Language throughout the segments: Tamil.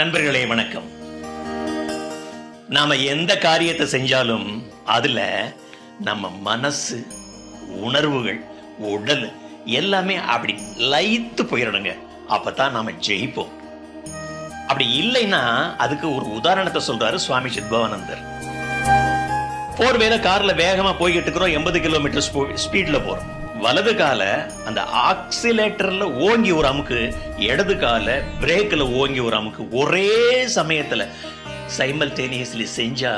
நண்பர்களே வணக்கம். நாம எந்த காரியத்தை செஞ்சாலும் அதுல நம்ம மனசு உணர்வுகள் உடல் எல்லாமே அப்படி லைத்து போயிடணுங்க. அப்பதான் நாம ஜெயிப்போம். அப்படி இல்லைன்னா அதுக்கு ஒரு உதாரணத்தை சொல்றாரு சுவாமி சித்பவானந்தர். போர் வேலை கார்ல வேகமா போய்கிட்டு இருக்கிறோம் எண்பது கிலோமீட்டர் ஸ்பீட்ல போறோம். வலது கால அந்த ஆக்சிலேட்டர்ல ஓங்கி ஒரு அமுக்கு இடது கால பிரேக்ல ஓங்கி ஒரு அமுக்கு ஒரே சமயத்துல சைமல்டேனியஸ்லி செஞ்சா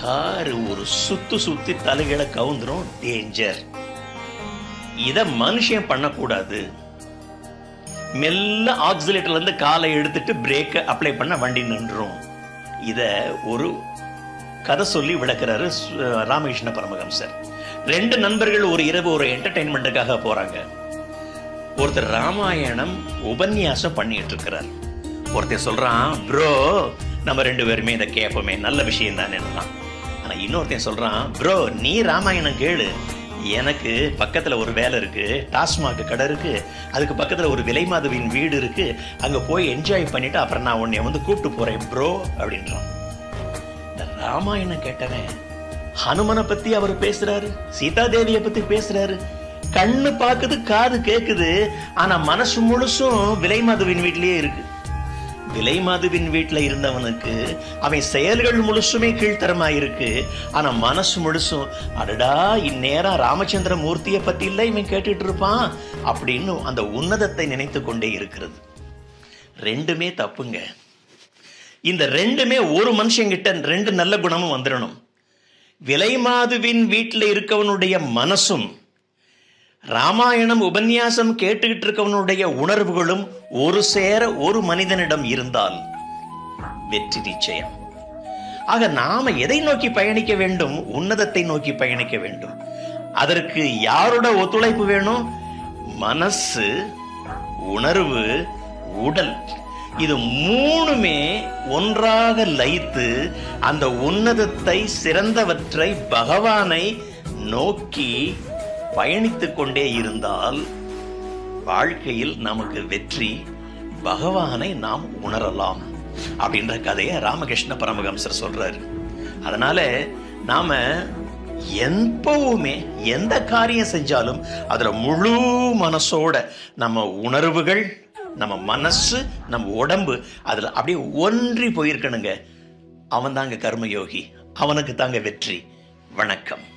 காரு ஒரு சுத்து சுத்தி தலைகளை கவுந்துரும் டேஞ்சர் இத மனுஷன் பண்ணக்கூடாது. மெல்ல ஆக்சிலேட்டர்ல இருந்து காலை எடுத்துட்டு பிரேக்கை அப்ளை பண்ண வண்டி நின்றும். இத ஒரு கதை சொல்லி விளக்குறாரு ராமகிருஷ்ண ராமகிருஷ்ண பரமஹம்சர். ரெண்டு நண்பர்கள் ஒரு இரவு ஒரு என்டர்டைன்மெண்ட்டுக்காக போறாங்க. ஒருத்தர் ராமாயணம் உபன்யாசம் பண்ணிட்டு இருக்கிறார் ஒருத்தர் சொல்றான் ப்ரோ நம்ம ரெண்டு பேருமே இதை கேட்போமே நல்ல விஷயம் தானே ஆனா இன்னொருத்தன் சொல்றான் ப்ரோ நீ ராமாயணம் கேளு. எனக்கு பக்கத்தில் ஒரு வேலை இருக்கு டாஸ்மாக் கடை இருக்கு அதுக்கு பக்கத்தில் ஒரு விலை மாதவியின் வீடு இருக்கு அங்கே போய் என்ஜாய் பண்ணிட்டு அப்புறம் நான் உன்னை வந்து கூப்பிட்டு போறேன் ப்ரோ அப்படின்றான். இந்த ராமாயணம் கேட்டவன் ஹனுமனை பத்தி அவர் பேசுறாரு சீதா தேவியை பத்தி பேசுறாரு. கண்ணு பாக்குது காது கேக்குது ஆனா மனசு முழுசும் விலைமாதுவின் வீட்லயே இருக்கு. விலைமாதுவின் வீட்டுல இருந்தவனுக்கு அவன் செயல்கள் முழுசுமே கீழ்த்தரமா இருக்கு ஆனா மனசு முழுசும் அடடா இந்நேரம் ராமச்சந்திர மூர்த்தியை பத்தி இல்ல இவன் கேட்டுட்டு இருப்பான் அப்படின்னு அந்த உன்னதத்தை நினைத்து கொண்டே இருக்கிறது. ரெண்டுமே தப்புங்க. இந்த ரெண்டுமே ஒரு மனுஷங்கிட்ட ரெண்டு நல்ல குணமும் வந்துடணும் விலைமாதுவின் வீட்டில் இருக்கவனுடைய மனசும் ராமாயணம் உபன்யாசம் கேட்டுக்கிட்டு இருக்கவனுடைய உணர்வுகளும் ஒரு சேர ஒரு மனிதனிடம் இருந்தால் வெற்றி நிச்சயம். ஆக நாம எதை நோக்கி பயணிக்க வேண்டும்? உன்னதத்தை நோக்கி பயணிக்க வேண்டும். அதற்கு யாரோட ஒத்துழைப்பு வேணும்? மனசு உணர்வு உடல். இது மூணுமே ஒன்றாக லயித்து அந்த உன்னதத்தை சிறந்தவற்றை பகவானை நோக்கி பயணித்து கொண்டே இருந்தால் வாழ்க்கையில் நமக்கு வெற்றி பகவானை நாம் உணரலாம் அப்படின்ற கதையை ராமகிருஷ்ண பரமஹம்சர் சொல்றாரு. அதனால நாம எப்பவுமே எந்த காரியம் செஞ்சாலும் அதில் முழு மனசோட நம்ம உணர்வுகள் நம்ம மனசு நம்ம உடம்பு அதில் அப்படியே ஒன்றி போயிருக்கணுங்க. அவன் தாங்க கர்மயோகி. அவனுக்கு தாங்க வெற்றி. வணக்கம்.